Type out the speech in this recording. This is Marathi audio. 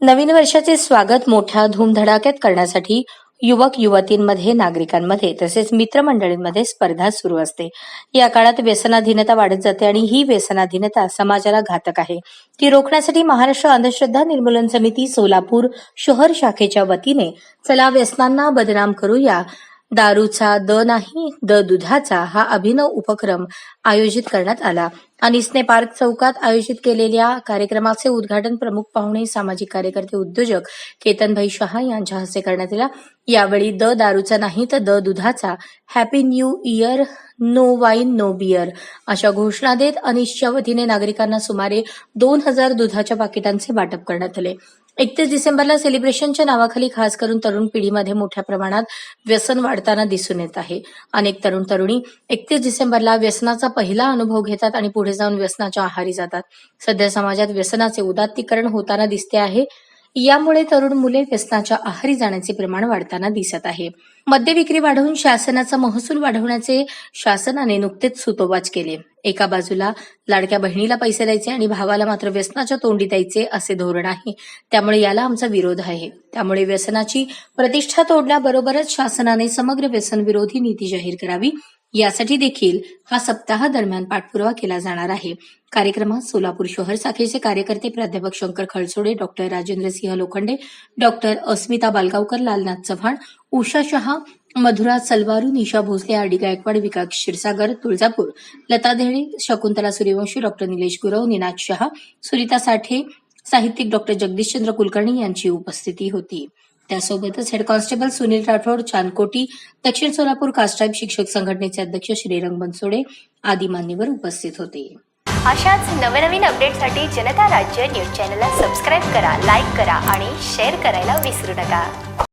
नवीन वर्षाचे स्वागत मोठ्या धूमधडाक्यात करण्यासाठी युवक युवतींमध्ये नागरिकांमध्ये तसेच मित्रमंडळींमध्ये स्पर्धा सुरू असते. या काळात व्यसनाधीनता वाढत जाते आणि ही व्यसनाधीनता समाजाला घातक आहे. ती रोखण्यासाठी महाराष्ट्र अंधश्रद्धा निर्मूलन समिती सोलापूर शहर शाखेच्या वतीने चला व्यसनांना बदनाम करूया. दारूचा द नाही द दुधाचा हा अभिनव उपक्रम आयोजित करण्यात आला. अनिसने पार्क चौकात आयोजित केलेल्या कार्यक्रमाचे उद्घाटन प्रमुख पाहुणे सामाजिक कार्यकर्ते उद्योजक केतनभाई शहा यांच्या हस्ते करण्यात आला. यावेळी द दारूचा नाही तर द दुधाचा happy new year no wine no beer अशा घोषणा देत अनिसच्या वतीने नागरिकांना सुमारे दोन हजार दुधाच्या पाकिटांचे वाटप करण्यात आले. एकतीस डिसेंबरला सेलिब्रेशनच्या नावाखाली खास करून तरुण पिढीमध्ये मोठ्या प्रमाणात व्यसन वाढताना दिसून येत आहे. अनेक तरुण तरुणी एकतीस डिसेंबरला व्यसनाचा पहिला अनुभव घेतात आणि पुढे जाऊन व्यसनाच्या आहारी जातात. सध्या समाजात व्यसनाचे उदात्तीकरण होताना दिसते आहे. यामुळे तरुण मुले व्यसनाच्या आहारी जाण्याचे प्रमाण वाढताना दिसत आहे. मद्य विक्री वाढवून शासनाचा महसूल वाढवण्याचे शासनाने नुकतेच सुतोवाच केले. एका बाजूला लाडक्या बहिणीला पैसे द्यायचे आणि भावाला मात्र व्यसनाच्या तोंडी द्यायचे असे धोरण आहे. त्यामुळे याला आमचा विरोध आहे. त्यामुळे व्यसनाची प्रतिष्ठा तोडण्याबरोबरच शासनाने समग्र व्यसन विरोधी नीती जाहीर करावी यासाठी देखील हा सप्ताह दरम्यान पाठपुरावा केला जाणार आहे. कार्यक्रमात सोलापूर शहर शाखेचे कार्यकर्ते प्राध्यापक Shankar Khalsode doctor Rajendra Singh Lokhande doctor Asmita Balgaonkar Lalnath Chavan Usha Shah Madhura Salvaru Nisha Bhosale Aadi Gaikwad Vikas Kshirsagar Tuljapur Lata Dene Shakuntala Suryavanshi doctor Nilesh Gurav Ninad Shah Sunita Sathe साहित्यिक डॉक्टर जगदीशचंद्र कुलकर्णी यांची उपस्थिती होती. त्यासोबतच हेड कॉन्स्टेबल सुनील राठोड चांदकोटी दक्षिण सोलापूर कास्टाईब शिक्षक संघटनेचे अध्यक्ष श्रीरंग बनसोडे आदी मान्यवर उपस्थित होते. अशाच नवनवीन अपडेटसाठी जनता राज्य न्यूज चॅनलला सबस्क्राईब करा लाईक करा आणि शेअर करायला विसरू नका.